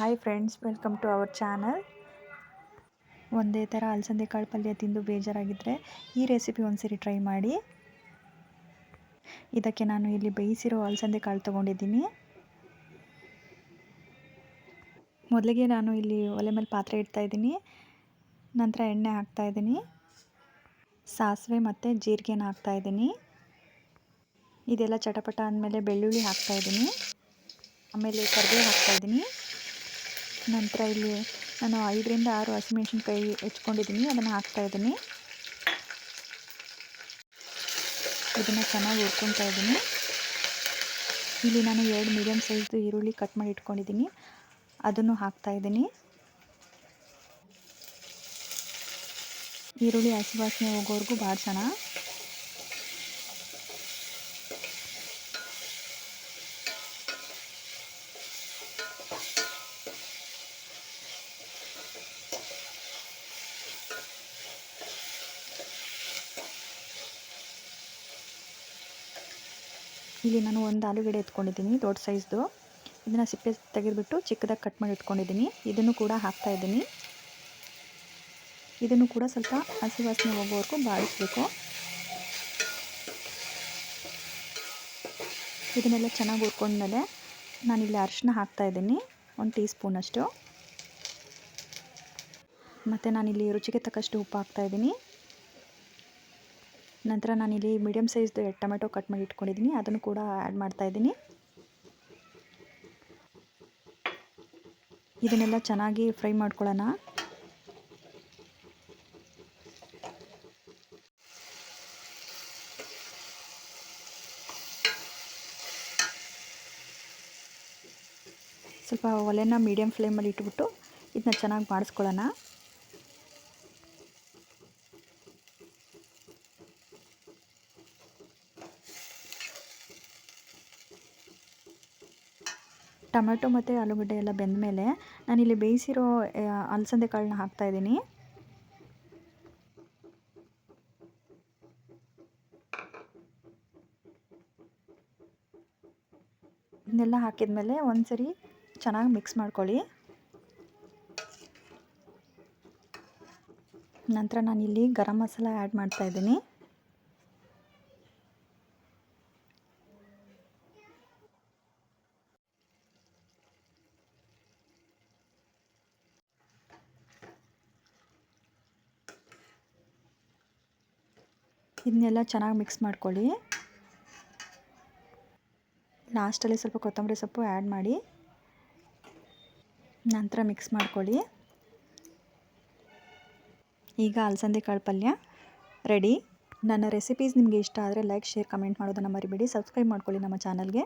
Hi friends welcome to our channel ಒಂದೇ ಥರ ಅಲಸಂದೆ ಕಾಳು ಪಲ್ಯ ತಿಂದು ಬೇಜಾರಾಗಿದ್ದರೆ ಈ ರೆಸಿಪಿ ಒಂದ್ಸರಿ ಟ್ರೈ ಮಾಡಿ. ಇದಕ್ಕೆ ನಾನು ಇಲ್ಲಿ ಬೇಯಿಸಿರೋ ಅಲಸಂದೆ ಕಾಳು ತೊಗೊಂಡಿದ್ದೀನಿ. ಮೊದಲಿಗೆ ನಾನು ಇಲ್ಲಿ ಒಲೆ ಮೇಲೆ ಪಾತ್ರೆ ಇಡ್ತಾ ಇದ್ದೀನಿ. ನಂತರ ಎಣ್ಣೆ ಹಾಕ್ತಾ ಇದ್ದೀನಿ. ಸಾಸಿವೆ ಮತ್ತು ಜೀರಿಗೆನ ಹಾಕ್ತಾ ಇದ್ದೀನಿ. ಇದೆಲ್ಲ ಚಟಪಟ ಅಂದಮೇಲೆ ಬೆಳ್ಳುಳ್ಳಿ ಹಾಕ್ತಾ ಇದ್ದೀನಿ. ಆಮೇಲೆ ಕರಿಬೇವು ಹಾಕ್ತಾ ಇದ್ದೀನಿ. ನಂತರ ಇಲ್ಲಿ ನಾನು ಐದರಿಂದ ಆರು ಹಸಿಮೆಣ್ಸಿನ್ಕಾಯಿ ಹೆಚ್ಕೊಂಡಿದ್ದೀನಿ, ಅದನ್ನು ಹಾಕ್ತಾ ಇದ್ದೀನಿ. ಇದನ್ನು ಚೆನ್ನಾಗಿ ಹುರ್ಕೊತಾ ಇದ್ದೀನಿ. ಇಲ್ಲಿ ನಾನು ಎರಡು ಮೀಡಿಯಮ್ ಸೈಜ್ದು ಈರುಳ್ಳಿ ಕಟ್ ಮಾಡಿ ಇಟ್ಕೊಂಡಿದ್ದೀನಿ, ಅದನ್ನು ಹಾಕ್ತಾ ಇದ್ದೀನಿ. ಈರುಳ್ಳಿ ಹಸಿ ವಾಸನೆ ಹೋಗೋವರೆಗೂ ಭಾಳ ಚೆನ್ನಾಗಿ ಇಲ್ಲಿ ನಾನು ಒಂದು ಆಲೂಗಡ್ಡೆ ಎತ್ಕೊಂಡಿದ್ದೀನಿ, ದೊಡ್ಡ ಸೈಜ್ದು. ಇದನ್ನು ಸಿಪ್ಪೆ ತೆಗೆದುಬಿಟ್ಟು ಚಿಕ್ಕದಾಗಿ ಕಟ್ ಮಾಡಿ ಇಟ್ಕೊಂಡಿದ್ದೀನಿ. ಇದನ್ನು ಕೂಡ ಹಾಕ್ತಾ ಇದ್ದೀನಿ. ಇದನ್ನು ಕೂಡ ಸ್ವಲ್ಪ ಹಸಿ ವಾಸನೆ ಹೋಗೋವರೆಗೂ ಬಾಡಿಸ್ಬೇಕು. ಇದನ್ನೆಲ್ಲ ಚೆನ್ನಾಗಿ ಹುರ್ಕೊಂಡ್ಮೇಲೆ ನಾನಿಲ್ಲಿ ಅರಿಶಿನ ಹಾಕ್ತಾ ಇದ್ದೀನಿ, ಒಂದು ಟೀ ಸ್ಪೂನಷ್ಟು ಮತ್ತು ನಾನಿಲ್ಲಿ ರುಚಿಗೆ ತಕ್ಕಷ್ಟು ಉಪ್ಪು ಹಾಕ್ತಾ ಇದ್ದೀನಿ. ನಂತರ ನಾನಿಲ್ಲಿ ಮೀಡಿಯಮ್ ಸೈಜ್ದು ಟೊಮೆಟೊ ಕಟ್ ಮಾಡಿ ಇಟ್ಕೊಂಡಿದ್ದೀನಿ ಅದನ್ನು ಕೂಡ ಆ್ಯಡ್ ಮಾಡ್ತಾ ಇದ್ದೀನಿ. ಇದನ್ನೆಲ್ಲ ಚೆನ್ನಾಗಿ ಫ್ರೈ ಮಾಡ್ಕೊಳ್ಳೋಣ. ಸ್ವಲ್ಪ ಒಲೆನ ಮೀಡಿಯಮ್ ಫ್ಲೇಮಲ್ಲಿ ಇಟ್ಬಿಟ್ಟು ಇದನ್ನ ಚೆನ್ನಾಗಿ ಮಾಡಿಸ್ಕೊಳ್ಳೋಣ. ಟೊಮೆಟೊ ಮತ್ತು ಆಲೂಗಡ್ಡೆ ಎಲ್ಲ ಬೆಂದ ಮೇಲೆ ನಾನಿಲ್ಲಿ ಬೇಯಿಸಿರೋ ಅಲಸಂದೆ ಕಾಳನ್ನ ಹಾಕ್ತಾಯಿದ್ದೀನಿ ಇದನ್ನೆಲ್ಲ ಹಾಕಿದ್ಮೇಲೆ ಒಂದು ಸರಿ ಚೆನ್ನಾಗಿ ಮಿಕ್ಸ್ ಮಾಡ್ಕೊಳ್ಳಿ. ನಂತರ ನಾನಿಲ್ಲಿ ಗರಂ ಮಸಾಲ ಆ್ಯಡ್ ಮಾಡ್ತಾಯಿದ್ದೀನಿ ಇದನ್ನೆಲ್ಲ ಚೆನ್ನಾಗಿ ಮಿಕ್ಸ್ ಮಾಡ್ಕೊಳ್ಳಿ. ಲಾಸ್ಟಲ್ಲಿ ಸ್ವಲ್ಪ ಕೊತ್ತಂಬರಿ ಸೊಪ್ಪು ಆ್ಯಡ್ ಮಾಡಿ. ನಂತರ ಮಿಕ್ಸ್ ಮಾಡ್ಕೊಳ್ಳಿ. ಈಗ ಅಲಸಂದೆ ಕಾಳು ಪಲ್ಯ ರೆಡಿ ನನ್ನ ರೆಸಿಪೀಸ್ ನಿಮಗೆ ಇಷ್ಟ ಆದರೆ ಲೈಕ್ ಶೇರ್ ಕಮೆಂಟ್ ಮಾಡೋದನ್ನು ಮರಿಬೇಡಿ. ಸಬ್ಸ್ಕ್ರೈಬ್ ಮಾಡ್ಕೊಳ್ಳಿ ನಮ್ಮ ಚಾನಲ್ಗೆ